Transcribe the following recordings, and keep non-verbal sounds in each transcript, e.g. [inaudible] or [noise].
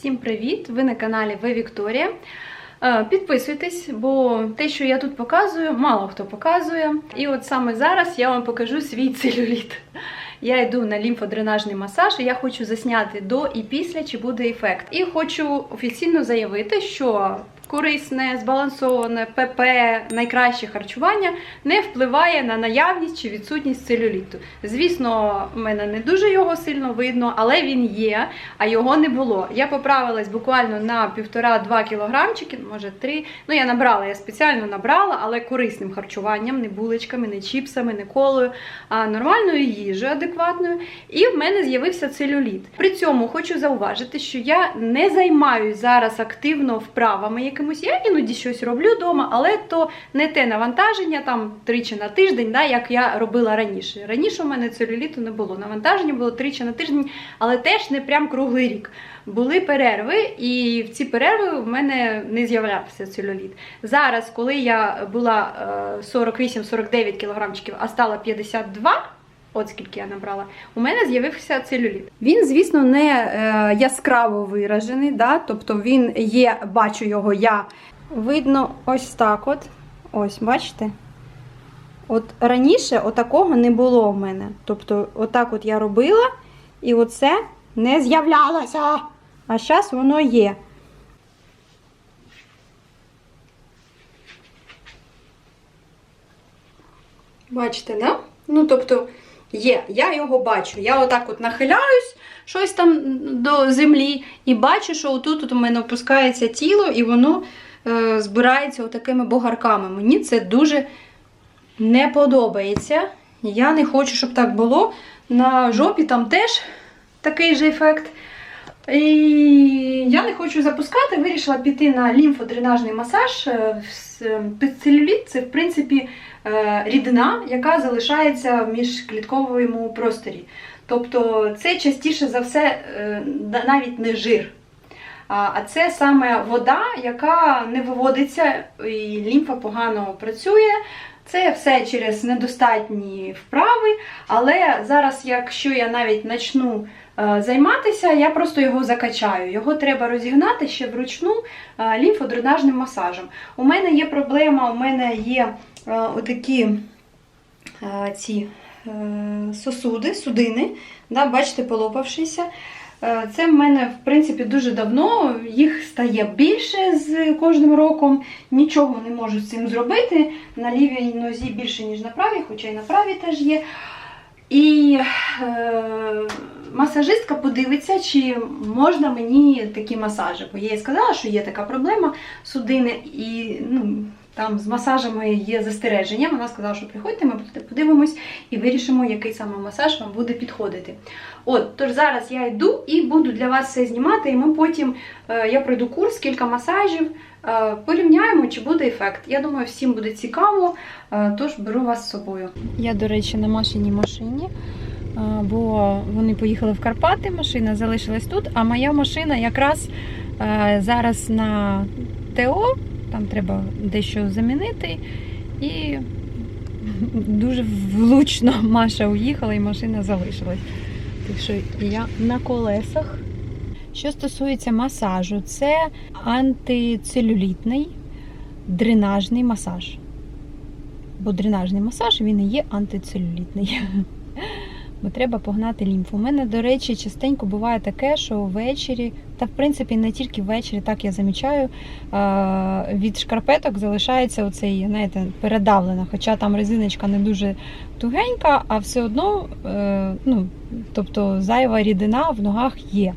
Всім привіт! Ви на каналі Ви Вікторія. Е, Підписуйтесь, бо те, що я тут показую, мало хто показує. І от саме зараз я вам покажу свій целюліт. Я йду на лімфодренажний масаж, і я хочу засняти до і після, чи буде ефект. І хочу офіційно заявити, що корисне, збалансоване ПП, найкраще харчування не впливає на наявність чи відсутність целюліту. Звісно, в мене не дуже його сильно видно, але він є, а його не було. Я поправилась буквально на півтора-два кілограмчики, може три. Ну я набрала, я спеціально набрала, але корисним харчуванням, не булочками, не чіпсами, не колою, а нормальною їжею адекватною. І в мене з'явився целюліт. При цьому хочу зауважити, що я не займаюсь зараз активно вправами якимось. Я іноді щось роблю вдома, але то не те навантаження там тричі на тиждень, да, як я робила раніше. Раніше у мене целюліту не було. Навантаження було тричі на тиждень, але теж не прям круглий рік. Були перерви, і в ці перерви в мене не з'являвся целюліт. Зараз, коли я була е, 48-49 кілограмчиків, а стала 52, От скільки я набрала, у мене з'явився целюліт. Він, звісно, не е, яскраво виражений, да? тобто він є, бачу його я. Видно ось так от. Ось, бачите? От раніше отакого не було в мене. Тобто, отак от я робила, і оце не з'являлося. А зараз воно є. Бачите, да? Ну, тобто, є, я його бачу. Я отак от нахиляюсь, щось там до землі, і бачу, що отут от у мене опускається тіло, і воно е, збирається отакими бугарками. Мені це дуже не подобається. Я не хочу, щоб так було. На жопі там теж такий же ефект. І я не хочу запускати, вирішила піти на лімфодренажний масаж. Е, Целюліт це, в принципі, е, рідина, яка залишається в міжклітковому просторі. Тобто це частіше за все е, навіть не жир. А це саме вода, яка не виводиться, і лімфа погано працює. Це все через недостатні вправи. Але зараз, якщо я навіть почну е, займатися, я просто його закачаю. Його треба розігнати ще вручну е, лімфодренажним масажем. У мене є проблема, у мене є е, отакі е, ці е, сосуди, судини, да, бачите, полопавшися. Е, Це в мене, в принципі, дуже давно. Їх стає більше з кожним роком. Нічого не можу з цим зробити. На лівій нозі більше, ніж на правій, хоча й на правій теж є. І е, масажистка подивиться, чи можна мені такі масажі. Бо я їй сказала, що є така проблема судини, і ну, там з масажами є застереження. Вона сказала, що приходьте, ми подивимось і вирішимо, який саме масаж вам буде підходити. От, тож зараз я йду і буду для вас все знімати, і ми потім е, я пройду курс, кілька масажів, е, порівняємо, чи буде ефект. Я думаю, всім буде цікаво, е, тож беру вас з собою. Я, до речі, на машині машині, бо вони поїхали в Карпати, машина залишилась тут, а моя машина якраз зараз на ТО, там треба дещо замінити. І дуже влучно Маша уїхала і машина залишилась. Так що я на колесах. Що стосується масажу, це антицелюлітний дренажний масаж. Бо дренажний масаж він і є антицелюлітний. Бо треба погнати лімфу. У мене, до речі, частенько буває таке, що ввечері, та в принципі не тільки ввечері, так я замічаю, від шкарпеток залишається оцей, знаєте, передавлена. Хоча там резиночка не дуже тугенька, а все одно, е, ну, тобто зайва рідина в ногах є.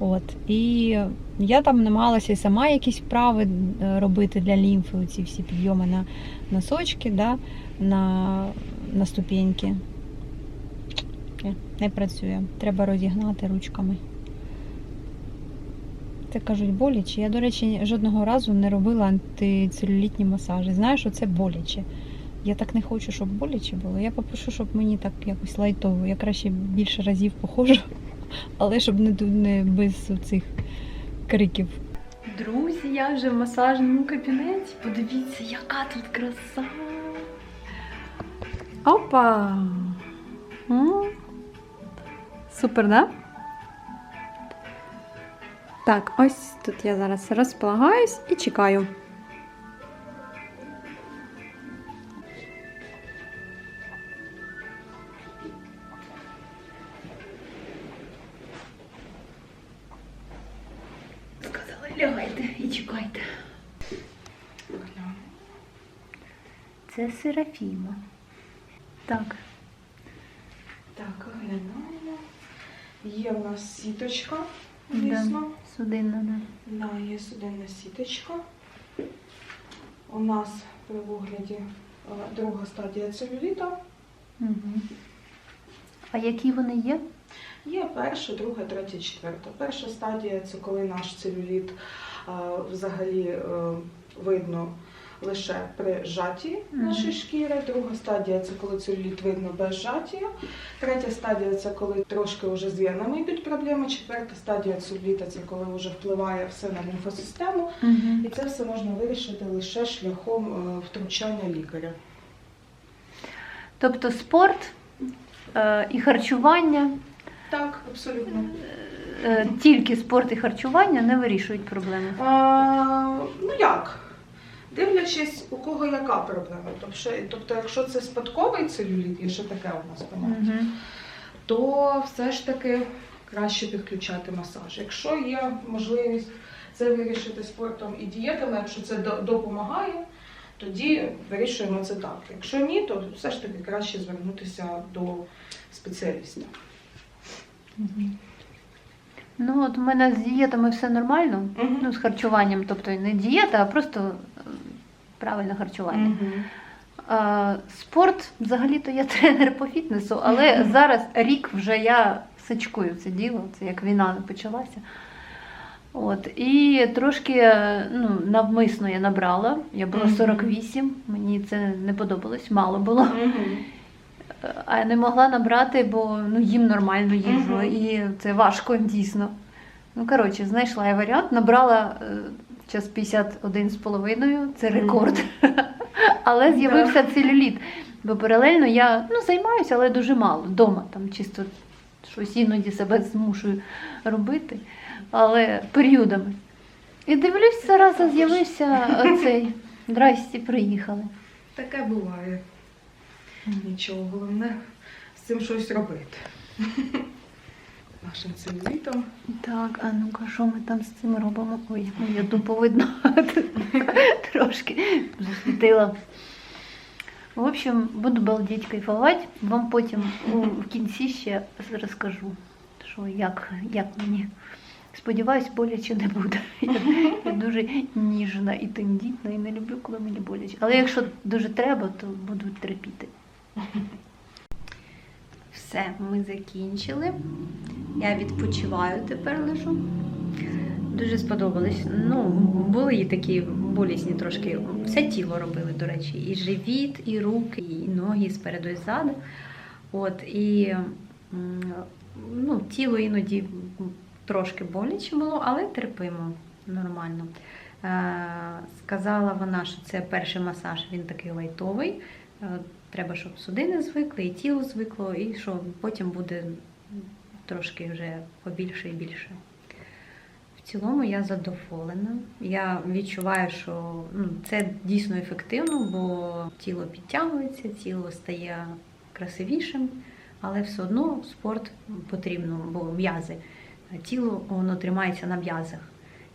От. І я там намагалася і сама якісь вправи е, робити для лімфи, ці всі підйоми на носочки, да, на, на ступеньки. Ні, Не працює. Треба розігнати ручками. Це кажуть боляче. Я, до речі, жодного разу не робила антицелюлітні масажі. Знаю, що це боляче. Я так не хочу, щоб боляче було. Я попрошу, щоб мені так якось лайтово. Я краще більше разів походжу, [laughs] але щоб не, не без цих криків. Друзі, я вже в масажному кабінеті. Подивіться, яка тут краса. Опа! М. Супер, да? Так, ось тут я зараз розполагаюсь і чекаю. Сказали, лягайте і чекайте. Це Серафіма. Так. Так, Є в нас сіточка, Да. звісно. Судинна, да. Да, є судинна сіточка. У нас при вигляді е, друга стадія целюліта. Угу. А які вони є? Є перша, друга, третя, четверта. Перша стадія це коли наш целюліт е, взагалі е, видно лише при жаті нашої шкіри. Друга стадія це коли целюліт видно без жатія. Третя стадія це коли трошки вже з венами йдуть проблеми. Четверта стадія целюліта це коли вже впливає все на лімфосистему. І це все можна вирішити лише шляхом е, втручання лікаря. Тобто спорт е, і харчування, Так, абсолютно. е, тільки спорт і харчування не вирішують проблеми. А, ну як? Дивлячись, у кого яка проблема. Тобто, тобто, якщо це спадковий целюліт, є ще таке у нас поняття, Угу. то все ж таки краще підключати масаж. Якщо є можливість це вирішити спортом і дієтами, якщо це допомагає, тоді вирішуємо це так. Якщо ні, то все ж таки краще звернутися до спеціаліста. Ну, от у мене з дієтами все нормально. Мгм. Ну, з харчуванням, тобто не дієта, а просто правильне харчування. А, спорт, взагалі-то я [laughs] тренер по фітнесу, але Мгм. зараз рік вже я сачкую це діло, це як війна почалася. От, і трошки е, ну, навмисно я набрала. Я була 48, мені це не подобалось, мало було. Е, А я не могла набрати, бо ну, їм нормально їжу, Мгм. і це важко дійсно. Ну, коротше, знайшла я варіант, набрала час 51 з половиною, це рекорд. [laughs] Але з'явився целюліт. Бо паралельно я ну, займаюся, але дуже мало. Вдома там чисто щось іноді себе змушую робити, але періодами. І дивлюсь, зараз з'явився цей. Здрасті, приїхали. Таке буває. Нічого, головне з цим щось робити. Нашим целюлітом. Так, а ну-ка, що ми там з цим робимо? Ой, моє дупу видно трошки засвітила. В общем, буду балдеть кайфувати. Вам потім в кінці ще розкажу, що як, як мені. Сподіваюсь, боляче не буде. Я, я дуже ніжна і тендітна, і не люблю, коли мені боляче. Але якщо дуже треба, то буду терпіти. Все, ми закінчили. Я відпочиваю тепер лежу. Дуже сподобалось. Ну, були такі болісні трошки. Все тіло робили, до речі, і живіт, і руки, і ноги спереду і ззаду. От, і ну, тіло іноді трошки боляче було, але терпимо нормально. Е, сказала вона, що це перший масаж, він такий лайтовий. Треба, щоб судини звикли, і тіло звикло, і що потім буде трошки вже побільше і більше. В цілому я задоволена. Я відчуваю, що ну, це дійсно ефективно, бо тіло підтягується, тіло стає красивішим, але все одно спорт потрібно, бо м'язи. Тіло воно тримається на м'язах.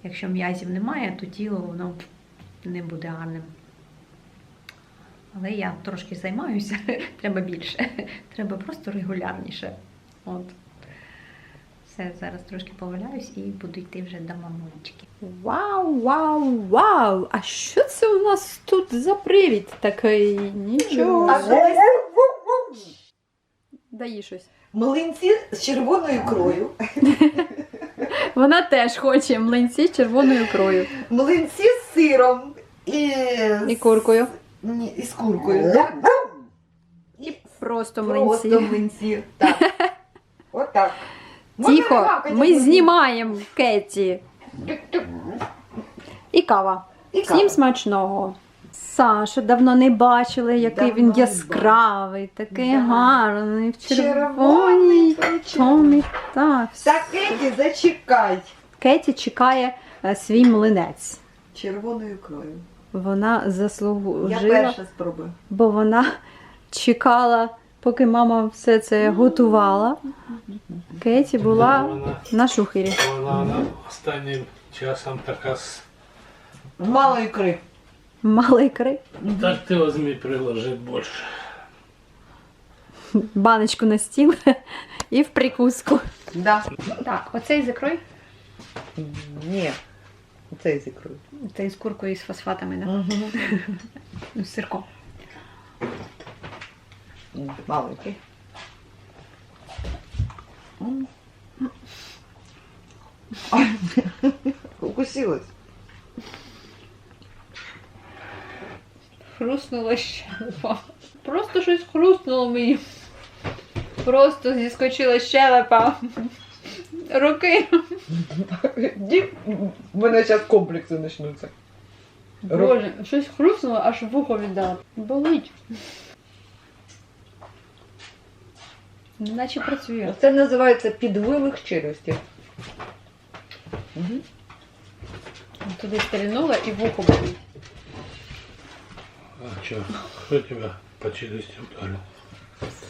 Якщо м'язів немає, то тіло воно не буде гарним. Але я трошки займаюся, [laughs] треба більше. [laughs] Треба просто регулярніше. От. Все, зараз трошки поваляюсь і буду йти вже до мамулечки. Вау, вау, вау! А що це у нас тут за привід такий? Нічого. Дає щось. млинці з червоною ікрою. [laughs] Вона теж хоче млинці з червоною ікрою. Млинці з сиром і, І куркою. Ні, і з куркою. Так. І Просто просто млинці. млинці. Так. [laughs] Отак. Можна Тихо, гавкати, ми знімаємо Кеті. І кава. І Всім кава. смачного. Саша, давно не бачили, який Давно він не яскравий, такий Да. гарний, в червоній Червоний, томі. Так, Так, Кеті, зачекай. Кеті чекає е, свій млинець. Червоною ікрою. Вона Я заслужила, перша спробую. бо вона чекала, поки мама все це готувала. Кеті була Вона, на шухері. вона останнім часом така с- Мало ікри. Мала ікри, Так ти возьми, приложи більше. баночку на стіл і в прикуску. Да. Так, оцей з ікрою, Ні. Це з ікрою. цей з куркою і з фосфатами, да? Угу. з сирком. Мало ікри. М. [laughs] Укусилась. Хрустнула щелепа. Просто щось хрустнуло мені. Просто зіскочила щелепа. Руки. Ді, в мене зараз комплекси почнуться. Боже, щось хрустнуло, аж вухо віддала. Болить. Наче працює. Це називається підвивих челюстів. Угу. Туди стрільнула і вухо болить. А що, хто тебе по челюстям ударив?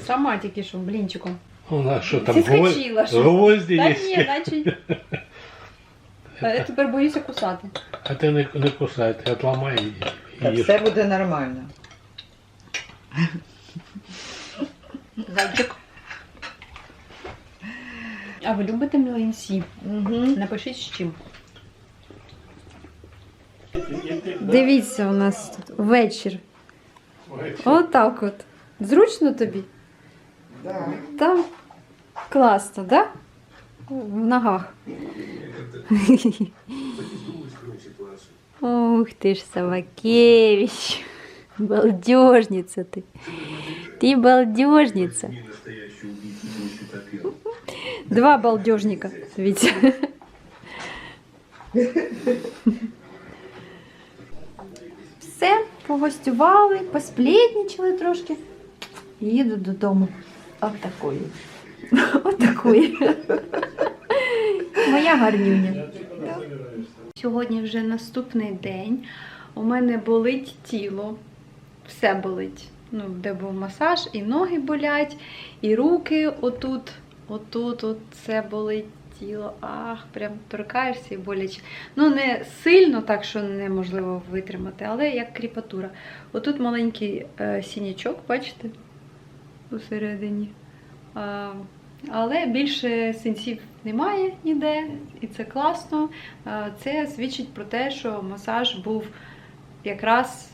Сама тільки що блінчиком. У нас що там Зіскочила гвозді, щось. гвозді Та є? ні, наче. А я тепер боюся кусати. А ти не, не кусай, ти отламай і, Та їж. все буде нормально. Зайчик. А ви любите млинці? Угу. Напишіть з чим. Дивіться, у нас тут вечір. Отак от. Зручно тобі? Да. Там класно, да? В ногах. Ух ти ж, Савакевич. Балдежница ты. Ты балдежница. Два балдежника, Витя. Все, погостювали, посплетничали трошки. Їду додому. От такої. [laughs] Отакої. Моя гарнюня. Сьогодні вже наступний день. У мене болить тіло. Все болить. Ну, де був масаж, і ноги болять, і руки отут, отут, от це болить тіло. Ах, прям торкаєшся і боляче. Ну, не сильно так, що неможливо витримати, але як кріпатура. Отут маленький е, синячок, бачите? Усередині. А, але більше синців немає ніде, і це класно. А, Це свідчить про те, що масаж був якраз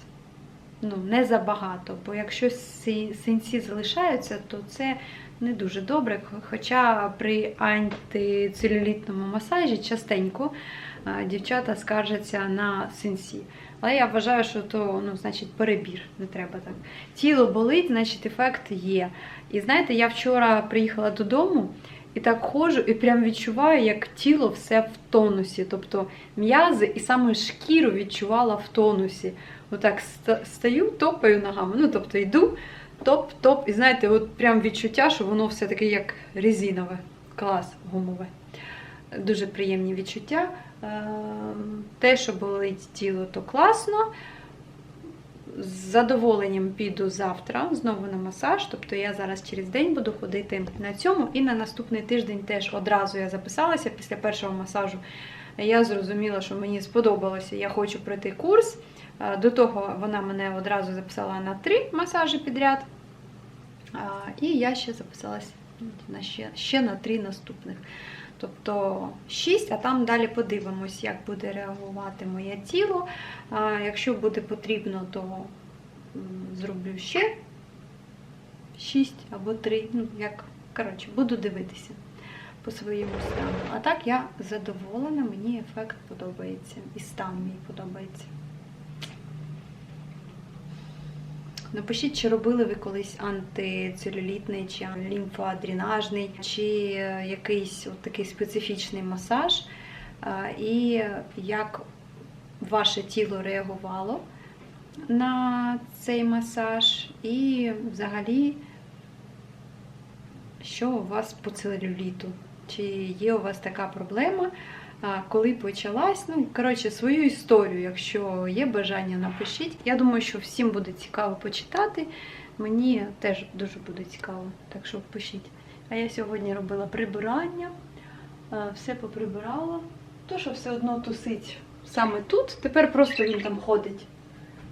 ну, не забагато. Бо якщо синці залишаються, то це не дуже добре. Хоча при антицелюлітному масажі частенько дівчата скаржаться на синці. Але я вважаю, що то ну, значить перебір, не треба так. Тіло болить, значить ефект є. І знаєте, я вчора приїхала додому і так ходжу, і прям відчуваю, як тіло все в тонусі. Тобто м'язи і саме шкіру відчувала в тонусі. Отак ста- стою, топаю ногами. Ну, тобто йду, топ-топ. І знаєте, от прям відчуття, що воно все таке як резинове. Клас, гумове. Дуже приємні відчуття. Ем, Те, що болить тіло, то класно. З задоволенням піду завтра знову на масаж. Тобто я зараз через день буду ходити на цьому. І на наступний тиждень теж одразу я записалася після першого масажу. Я зрозуміла, що мені сподобалося. Я хочу пройти курс. Е, До того вона мене одразу записала на три масажі підряд. І я ще записалася на ще, ще на три наступних. Тобто 6, а там далі подивимось, як буде реагувати моє тіло. Якщо буде потрібно, то зроблю ще 6 або 3. Ну, як, коротше, буду дивитися по своєму стану. А так я задоволена, мені ефект подобається. І стан мій подобається. Напишіть, чи робили ви колись антицелюлітний, чи лімфодренажний, чи е, якийсь от такий специфічний масаж, е, і як ваше тіло реагувало на цей масаж, і взагалі, що у вас по целюліту? Чи є у вас така проблема? Коли почалась. Ну, коротше, свою історію, якщо є бажання, напишіть. Я думаю, що всім буде цікаво почитати. Мені теж дуже буде цікаво, так що пишіть. А я сьогодні робила прибирання, все поприбирала. То, що все одно тусить саме тут, тепер просто він там ходить.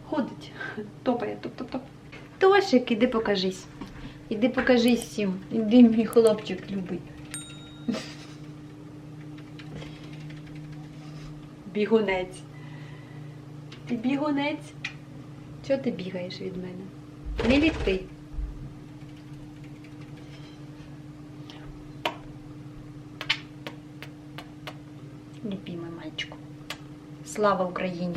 Ходить, [laughs] топає, топ-топ-топ. Тошик, іди покажись. Іди покажись всім. Іди, мій хлопчик любий. Бігунець. Ти бігунець? Чого ти бігаєш від мене? Не літи. Любімий мальчику. Слава Україні!